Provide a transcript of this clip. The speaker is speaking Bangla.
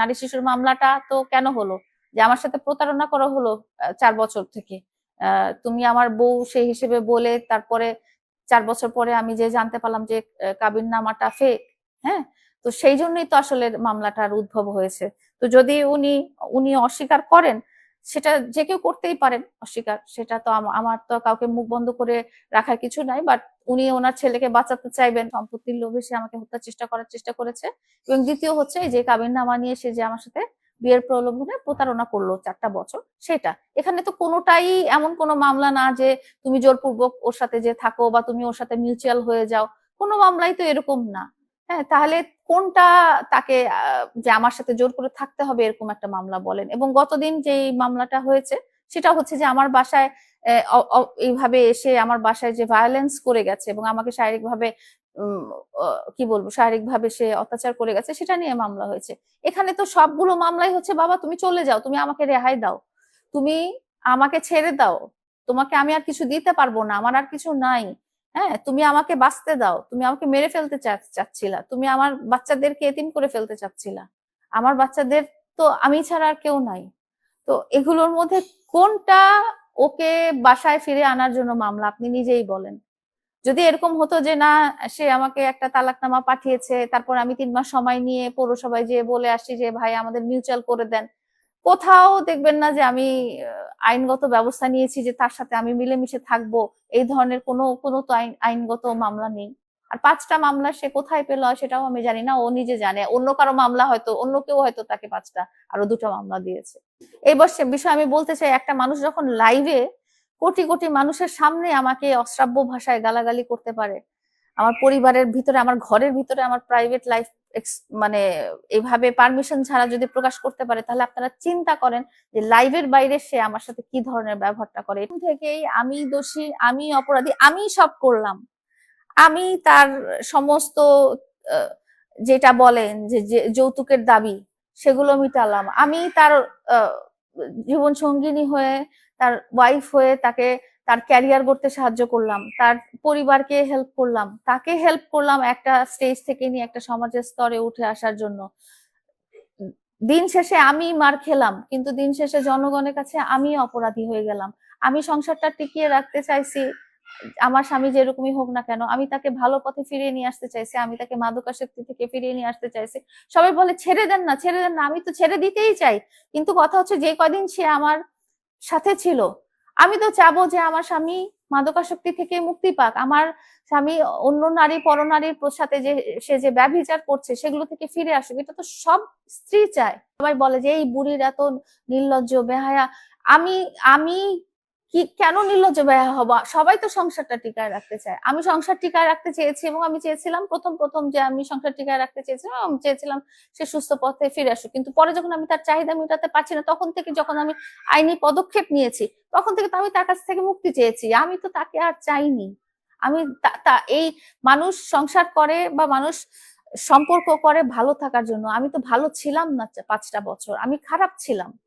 নারী শিশুর মামলাটা তো কেন হলো? যে আমার সাথে প্রতারণা করা হলো চার বছর থেকে। তুমি আমার বউ সেই হিসেবে বলে তারপরে চার বছর পরে আমি যে জানতে পারলাম যে কাবির নামাটা ফেক হ্যাঁ? তো সেই জন্যই তো আসলে মামলাটার উদ্ভব হয়েছে। তো যদি উনি উনি অস্বীকার করেন সেটা যে কেউ করতেই পারেন, অস্বীকার। সেটা তো আমার তো কাউকে মুখ বন্ধ করে রাখার কিছু নাই বাট উনি ওনার ছেলেকে বাঁচাতে চাইবেন। সম্পত্তির লোভে সে আমাকে হত্যার চেষ্টা করার চেষ্টা করেছে। এবং দ্বিতীয় হচ্ছে এই যে কাবিন নামা নিয়ে সে যে আমার সাথে বিয়ের প্রলোভনে প্রতারণা করল চারটা বছর, সেটা। এখানে তো কোনোটাই এমন কোনো মামলা না যে তুমি জোরপূর্বক ওর সাথে যে থাকো বা তুমি ওর সাথে মিউচুয়াল হয়ে যাও। কোনো মামলাই তো এরকম না। হ্যাঁ তাহলে কোনটা তাকে যে আমার সাথে জোর করে থাকতে হবে এরকম একটা মামলা বলেন? এবং গতদিন যে মামলাটা হয়েছে, সেটা হচ্ছে যে আমার বাসায় এইভাবে এসে আমার বাসায় যে ভায়োলেন্স করে গেছে এবং আমাকে শারীরিকভাবে কি বলব, শারীরিকভাবে সে অত্যাচার করে গেছে, সেটা নিয়ে মামলা হয়েছে। এখানে তো সবগুলো মামলাই হচ্ছে, বাবা, তুমি চলে যাও, তুমি আমাকে রেহাই দাও, তুমি আমাকে ছেড়ে দাও, তোমাকে আমি আর কিছু দিতে পারব না, আমার আর কিছু নাই। হ্যাঁ তুমি আমাকে বাঁচতে দাও। তুমি আমাকে মেরে ফেলতে চাচ্ছিলা। তুমি আমার বাচ্চাদেরকে এতিম করে ফেলতে চাচ্ছিলা। আমার বাচ্চাদের তো আমি ছাড়া আর কেউ নাই। তো এগুলোর মধ্যে কোনটা ওকে বাসায় ফিরে আনার জন্য মামলা? আপনি নিজেই বলেন। যদি এরকম হতো যে, না, সে আমাকে একটা তালাকনামা পাঠিয়েছে, তারপর আমি তিন মাস সময় নিয়ে পৌরসভায় যেয়ে বলে আসি যে, ভাই, আমাদের মিউচুয়াল করে দেন। কোথাও দেখবেন না যে আমি আইনগত ব্যবস্থা নিয়েছি যে তার সাথে আমি মিলেমিশে থাকব, এই ধরনের কোনো কোনো তো আইন, আইনগত মামলা নেই। আর পাঁচটা মামলা সে কোথায় পেল সেটাও আমি জানি না, ও নিজে জানে। অন্য কারও মামলা হয়তো, অন্য কেউ হয়তো তাকে পাঁচটা, আরও দুটো মামলা দিয়েছে। এই বর্ষে বিষয় আমি বলতে চাই, একটা মানুষ যখন লাইভে কোটি কোটি মানুষের সামনে আমাকে অশ্রাব্য ভাষায় গালাগালি করতে পারে, আমার পরিবারের ভিতরে, আমার ঘরের ভিতরে, আমার প্রাইভেট লাইফ মানে এভাবে পারমিশন ছাড়া যদি প্রকাশ করতে পারে, তাহলে আপনারা চিন্তা করেন যে লাইভের বাইরে সে আমার সাথে কি ধরনের ব্যবহারটা করে। এখান থেকেই আমি দোষী, আমি অপরাধী, আমি সব করলাম। আমি তার সমস্ত যেটা বলেন যে যৌতুকের দাবি, সেগুলো মিটালাম। আমি তার জীবন সঙ্গিনী হয়ে, তার ওয়াইফ হয়ে তাকে তার ক্যারিয়ার করতে সাহায্য করলাম, তার পরিবারকে হেল্প করলাম, তাকে হেল্প করলাম একটা স্টেজ থেকে নিয়ে একটা সমাজের স্তরে উঠে আসার জন্য। দিন শেষে আমি মার খেলাম, কিন্তু দিন শেষে জনগণের কাছে আমি অপরাধী হয়ে গেলাম। আমি সংসারটা টিকিয়ে রাখতে চাইছি, আমার স্বামী যেরকমই হোক না কেন, আমি তাকে ভালো পথে ফিরিয়ে নিয়ে আসতে চাইছি, আমি তাকে মাদকাসক্তি থেকে ফিরিয়ে নিয়ে আসতে চাইছি। সবাই বলে, ছেড়ে দেন না, ছেড়ে দেন না, আমি তো ছেড়ে দিতেই চাই। কিন্তু কথা হচ্ছে, যে কদিন সে আমার সাথে ছিল আমি তো চাবো যে আমার স্বামী মাদকাসক্তি থেকে মুক্তি পাক। আমার স্বামী অন্য নারী, পরনারীর নারীর সাথে যে সে যে ব্যভিচার করছে, সেগুলো থেকে ফিরে আসুক। এটা তো সব স্ত্রী চায়। সবাই বলে যে, এই বুড়ির এত নির্লজ্জ বেহায়া। আমি আমি কি, কেন নির্লজ্জ বেহায়া হব সবাই তো সংসারটা টিকায় রাখতে চায়। আমি সংসার টিকায় রাখতে চেয়েছি এবং আমি চেয়েছিলাম, প্রথম প্রথম যে আমি সংসার টিকায় রাখতে চেয়েছিলাম, আমি চেয়েছিলাম সে সুস্থ পথে ফিরে আসুক। কিন্তু পরে যখন আমি তার চাহিদা মেটাতে পারছি না, তখন থেকে যখন আমি আইনি পদক্ষেপ নিয়েছি, তখন থেকে তো আমি তার কাছ থেকে মুক্তি চেয়েছি। আমি তো তাকে আর চাইনি। আমি তা- এই মানুষ সংসার করে বা মানুষ সম্পর্ক করে ভালো থাকার জন্য। আমি তো ভালো ছিলাম না পাঁচটা বছর। আমি খারাপ ছিলাম।